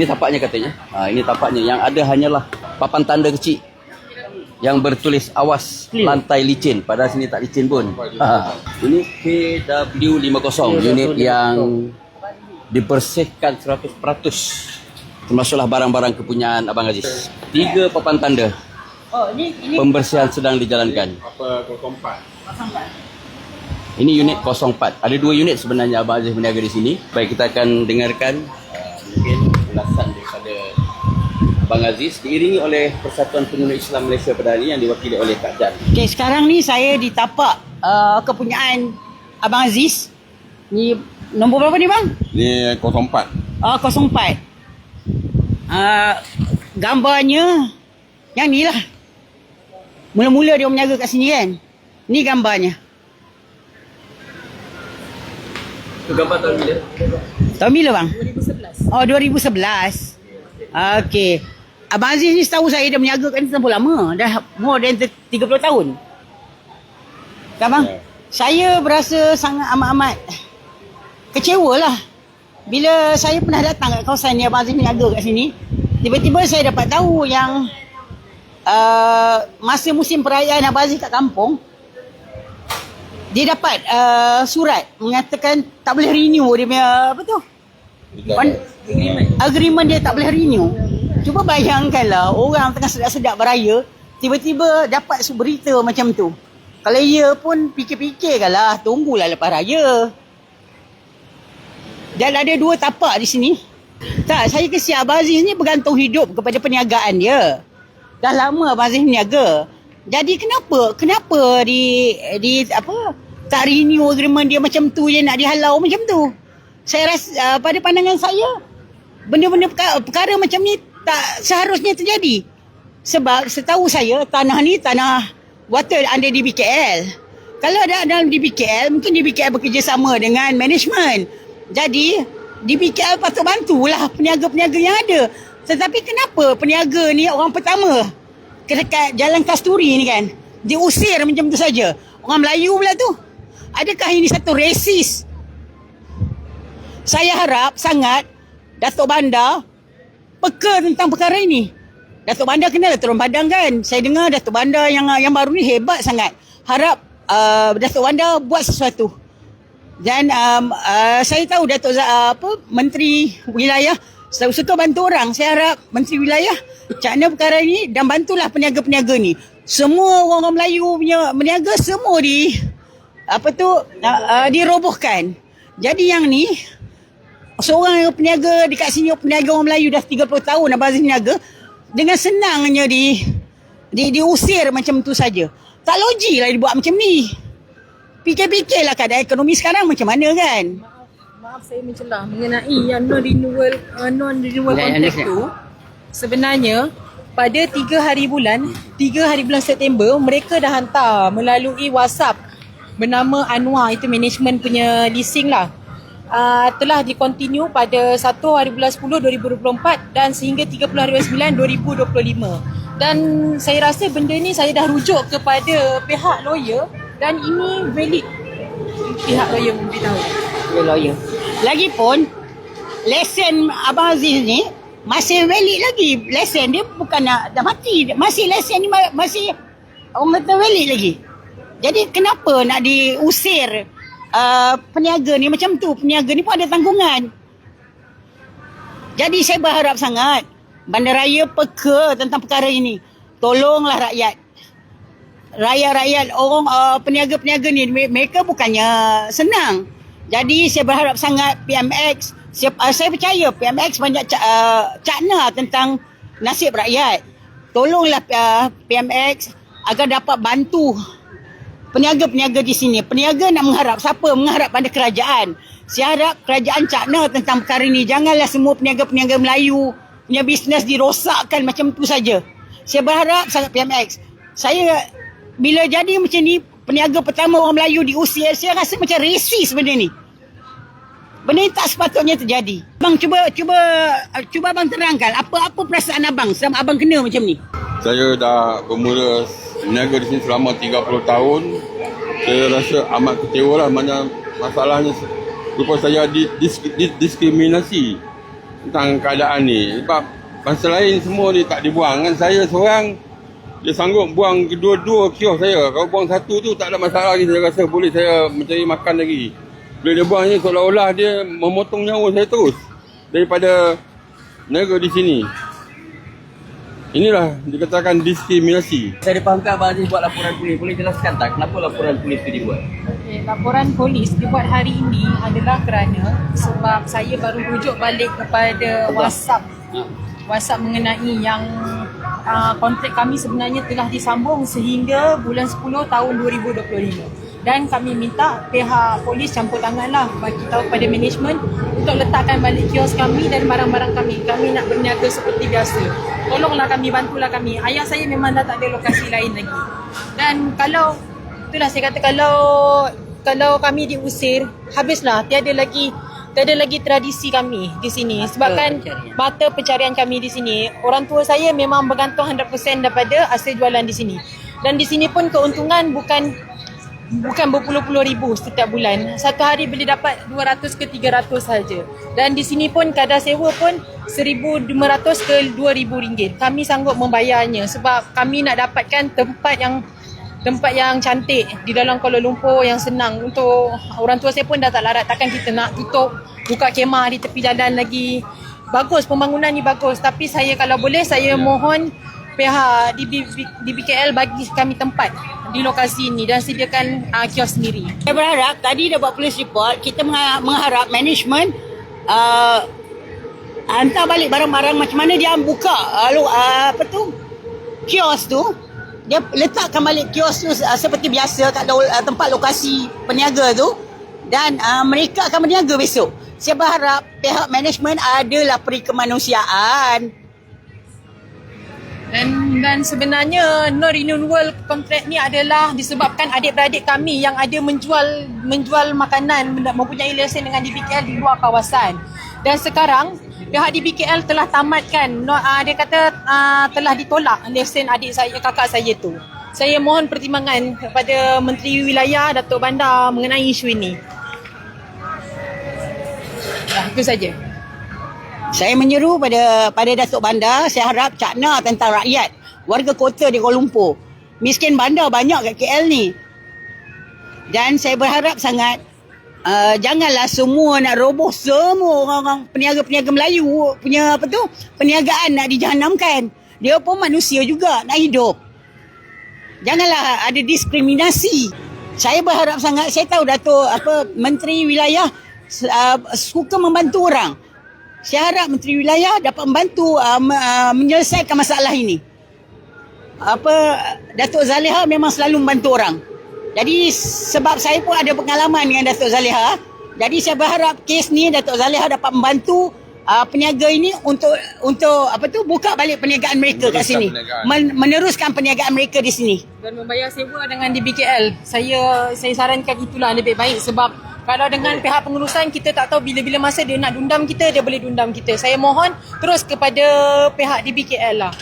Ini tapaknya katanya. Ha, ini tapaknya. Yang ada hanyalah papan tanda kecil yang bertulis awas lantai licin. Padahal sini tak licin pun. Ha. Ini KW50 unit yang dibersihkan 100% termasuklah barang-barang kepunyaan Abang Aziz. Tiga papan tanda Oh, ini ini pembersihan sedang dijalankan. apa kompat Ini unit 04. Ada dua unit sebenarnya Abang Aziz berniaga di sini. Baik kita akan dengarkan uh, mungkin Abang Aziz diiringi oleh Persatuan Pengguna Islam Malaysia pada hari ini yang diwakili oleh Kak Jan. Okay, sekarang ni saya di tapak uh, kepunyaan Abang Aziz. Ni nombor berapa ni bang? ni kompat Uh, 04. Uh, gambarnya yang ni lah. Mula-mula dia berniaga kat sini kan. Ni gambarnya. Itu gambar tahun bila? Tahun bila bang? 2011. Oh 2011. Okey. Abang Aziz ni setahu saya dia berniaga kat sini terlalu lama. Dah more than 30 tahun. Kan bang? Ya. Saya berasa sangat amat-amat kecewa lah. Bila saya pernah datang kat kawasan ni Abang Aziz berniaga kat sini. Tiba-tiba saya dapat tahu yang uh, masa musim perayaan Abang Aziz kat kampung. Dia dapat uh, surat mengatakan tak boleh renew dia punya apa tu? On, agreement dia tak boleh renew. Cuba bayangkanlah orang tengah sedap-sedap beraya tiba-tiba dapat berita macam tu. Kalau ia pun fikir-fikirkanlah tunggulah lepas raya. Dan ada dua tapak di sini. Tak, saya kesian Abang Aziz ni bergantung hidup kepada perniagaan dia. Dah lama Abang Aziz berniaga. Jadi kenapa? Kenapa di di apa? Tak renew agreement dia macam tu je nak dihalau macam tu. Saya rasa uh, pada pandangan saya benda-benda perkara, perkara macam ni tak seharusnya terjadi. Sebab setahu saya tanah ni tanah water under DBKL. Kalau ada dalam DBKL, mungkin DBKL bekerjasama dengan management. Jadi, DBKL patut bantulah peniaga-peniaga yang ada. Tetapi kenapa peniaga ni orang pertama dekat Jalan Kasturi ni kan, diusir macam tu saja. Orang Melayu pula tu. Adakah ini satu resis? Saya harap sangat Datuk Bandar peka tentang perkara ini. Datuk Bandar kenal Turun Padang kan? Saya dengar Datuk Bandar yang yang baru ni hebat sangat. Harap uh, Datuk Bandar buat sesuatu. Dan um, uh, saya tahu Datuk uh, apa Menteri Wilayah selalu suka bantu orang. Saya harap Menteri Wilayah cakna perkara ini dan bantulah peniaga-peniaga ni. Semua orang-orang Melayu punya berniaga semua di apa tu uh, uh, dirobohkan. Jadi yang ni seorang yang peniaga dekat sini peniaga orang Melayu dah 30 tahun Abang Aziz niaga dengan senangnya di, di diusir macam tu saja. Tak logik lah dibuat macam ni. Fikir-fikirlah keadaan ekonomi sekarang macam mana kan? Maaf saya mencelah mengenai yang non renewal uh, non renewal ya. tu sebenarnya pada 3 hari bulan 3 hari bulan September mereka dah hantar melalui WhatsApp bernama Anwar itu management punya leasing lah uh, telah dikontinue pada 1 hari bulan 10 2024 dan sehingga 30 hari bulan 9 2025 dan saya rasa benda ni saya dah rujuk kepada pihak lawyer dan ini valid pihak lawyer memberitahu Dia lawyer. Lagipun lesen Abang Aziz ni masih valid lagi. Lesen dia bukan nak dah mati. Masih lesen ni ma- masih orang kata valid lagi. Jadi kenapa nak diusir uh, peniaga ni macam tu? Peniaga ni pun ada tanggungan. Jadi saya berharap sangat bandaraya peka tentang perkara ini. Tolonglah rakyat. Rakyat-rakyat orang uh, peniaga-peniaga ni me- mereka bukannya senang. Jadi saya berharap sangat PMX saya, uh, saya percaya PMX banyak ca- uh, cakna tentang nasib rakyat. Tolonglah uh, PMX agar dapat bantu peniaga-peniaga di sini. Peniaga nak mengharap siapa? Mengharap pada kerajaan. Saya harap kerajaan cakna tentang perkara ini. Janganlah semua peniaga-peniaga Melayu punya bisnes dirosakkan macam tu saja. Saya berharap sangat PMX. Saya bila jadi macam ni peniaga pertama orang Melayu diusir, saya rasa macam resis benda ni. Benda ni tak sepatutnya terjadi. Bang cuba cuba cuba abang terangkan apa-apa perasaan abang selama abang kena macam ni. saya dah bermula berniaga di sini selama 30 tahun saya rasa amat kecewa lah mana masalahnya rupa saya di, dis, di, diskriminasi tentang keadaan ni. Sebab bangsa lain semua ni tak dibuang kan. Saya seorang dia sanggup buang kedua-dua kios saya. Kalau buang satu tu tak ada masalah lagi. Saya rasa boleh saya mencari makan lagi. Bila dia buang ni seolah-olah dia memotong nyawa saya terus. Daripada negara di sini. Inilah dikatakan diskriminasi. Saya dipahamkan Abang Aziz buat laporan polis. Boleh jelaskan tak kenapa laporan polis itu dibuat? Okay, laporan polis dibuat hari ini adalah kerana sebab saya baru rujuk balik kepada WhatsApp Ha. WhatsApp mengenai yang uh, kontrak kami sebenarnya telah disambung sehingga bulan 10 tahun 2025 dan kami minta pihak polis campur tanganlah bagi tahu pada management untuk letakkan balik kios kami dan barang-barang kami. Kami nak berniaga seperti biasa. Tolonglah kami bantulah kami. Ayah saya memang dah tak ada lokasi lain lagi. Dan kalau itulah saya kata kalau kalau kami diusir habislah. Tiada lagi tiada lagi tradisi kami di sini. Sebabkan pencarian. mata pencarian kami di sini orang tua saya memang bergantung 100% daripada hasil jualan di sini. Dan di sini pun keuntungan bukan bukan berpuluh-puluh ribu setiap bulan. Satu hari boleh dapat 200 ke 300 saja. Dan di sini pun kadar sewa pun 1500 ke 2000 ringgit. Kami sanggup membayarnya sebab kami nak dapatkan tempat yang tempat yang cantik di dalam Kuala Lumpur yang senang. Untuk orang tua saya pun dah tak larat. Takkan kita nak tutup buka kemah di tepi jalan lagi. Bagus pembangunan ni bagus. Tapi saya kalau boleh saya mohon pihak DB, DBKL bagi kami tempat di lokasi ini dan sediakan uh, kios sendiri Saya berharap tadi dah buat police report, kita mengha- mengharap management uh, hantar balik barang-barang macam mana dia buka uh, lu- uh, apa tu kios tu dia letakkan balik kios tu uh, seperti biasa kat lo- uh, tempat lokasi peniaga tu dan uh, mereka akan berniaga besok. Saya berharap pihak management adalah peri kemanusiaan. Dan dan sebenarnya no renewal kontrak ni adalah disebabkan adik-beradik kami yang ada menjual menjual makanan mempunyai lesen dengan DBKL di luar kawasan. Dan sekarang pihak DBKL telah tamatkan no, uh, dia kata uh, telah ditolak lesen adik saya kakak saya tu. Saya mohon pertimbangan kepada Menteri Wilayah Datuk Bandar mengenai isu ini. Ya, itu saja. Saya menyeru pada pada Datuk Bandar, saya harap cakna tentang rakyat, warga kota di Kuala Lumpur. Miskin bandar banyak kat KL ni. Dan saya berharap sangat uh, janganlah semua nak roboh semua orang-orang peniaga-peniaga Melayu punya apa tu? Perniagaan nak dijahanamkan. Dia pun manusia juga nak hidup. Janganlah ada diskriminasi. Saya berharap sangat saya tahu Datuk apa Menteri Wilayah uh, suka membantu orang. Saya harap Menteri Wilayah dapat membantu uh, me- uh, menyelesaikan masalah ini. Apa Datuk Zaliha memang selalu membantu orang. Jadi sebab saya pun ada pengalaman dengan Datuk Zaliha, jadi saya berharap kes ni Datuk Zaliha dapat membantu uh, peniaga ini untuk untuk apa tu buka balik perniagaan mereka kat sini. perniagaan. Men- meneruskan perniagaan mereka di sini. dan membayar sewa dengan DBKL. Saya saya sarankan itulah lebih baik sebab kalau dengan pihak pengurusan kita tak tahu bila-bila masa dia nak dundam kita dia boleh dundam kita. Saya mohon terus kepada pihak DBKL lah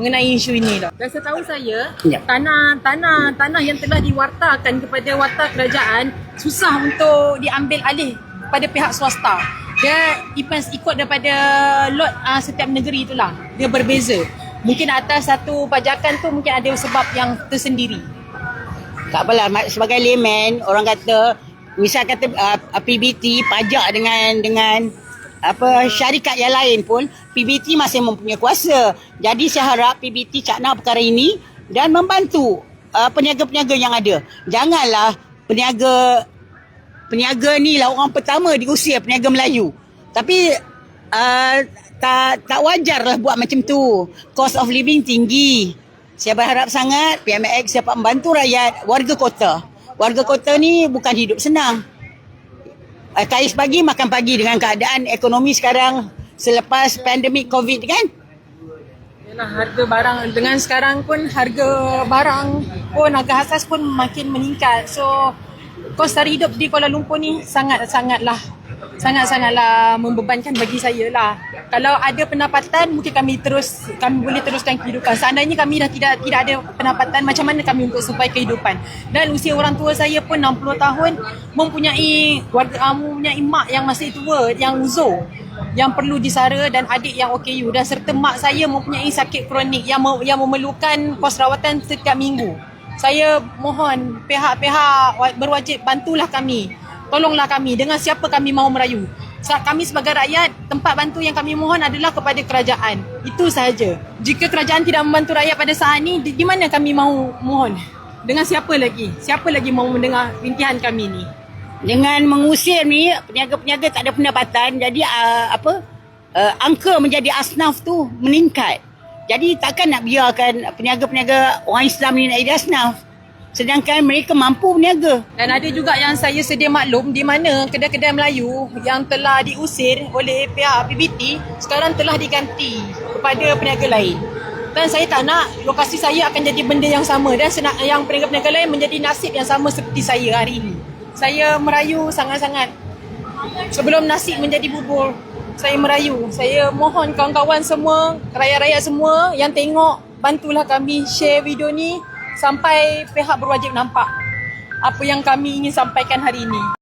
mengenai isu ini lah. Dan setahu saya Ya. tanah tanah tanah yang telah diwartakan kepada warta kerajaan susah untuk diambil alih pada pihak swasta. Dia depends ikut daripada lot uh, setiap negeri itulah. Dia berbeza. Mungkin atas satu pajakan tu mungkin ada sebab yang tersendiri. Tak apalah sebagai layman orang kata misal kata uh, PBT pajak dengan dengan apa syarikat yang lain pun PBT masih mempunyai kuasa. Jadi saya harap PBT cakna perkara ini dan membantu uh, peniaga-peniaga yang ada. Janganlah peniaga peniaga ni lah orang pertama diusir peniaga Melayu. Tapi uh, tak tak wajar lah buat macam tu. Cost of living tinggi. Saya berharap sangat PMX dapat membantu rakyat warga kota. Warga kota ni bukan hidup senang. Uh, kais pagi makan pagi dengan keadaan ekonomi sekarang selepas pandemik COVID kan. Yalah harga barang dengan sekarang pun harga barang pun harga asas pun makin meningkat. So kos hidup di Kuala Lumpur ni sangat-sangatlah sangat-sangatlah membebankan bagi saya lah. Kalau ada pendapatan mungkin kami terus kami boleh teruskan kehidupan. Seandainya kami dah tidak tidak ada pendapatan macam mana kami untuk supaya kehidupan. Dan usia orang tua saya pun 60 tahun mempunyai warga uh, mempunyai mak yang masih tua yang uzur. yang perlu disara dan adik yang OKU dan serta mak saya mempunyai sakit kronik yang yang memerlukan kos rawatan setiap minggu. Saya mohon pihak-pihak wa- berwajib bantulah kami. Tolonglah kami dengan siapa kami mahu merayu. Sa- Kami sebagai rakyat, tempat bantu yang kami mohon adalah kepada kerajaan. Itu sahaja. Jika kerajaan tidak membantu rakyat pada saat ini, di, di mana kami mahu mohon? Dengan siapa lagi? Siapa lagi mahu mendengar rintihan kami ni? Dengan mengusir ni peniaga-peniaga tak ada pendapatan jadi uh, apa uh, angka menjadi asnaf tu meningkat. Jadi takkan nak biarkan peniaga-peniaga orang Islam ni nak jadi asnaf. Sedangkan mereka mampu berniaga. Dan ada juga yang saya sedia maklum di mana kedai-kedai Melayu yang telah diusir oleh pihak PBT sekarang telah diganti kepada peniaga lain. Dan saya tak nak lokasi saya akan jadi benda yang sama dan senak, yang peniaga-peniaga lain menjadi nasib yang sama seperti saya hari ini. Saya merayu sangat-sangat. Sebelum nasi menjadi bubur, saya merayu. Saya mohon kawan-kawan semua, rakyat-rakyat semua yang tengok, bantulah kami share video ni sampai pihak berwajib nampak apa yang kami ingin sampaikan hari ini.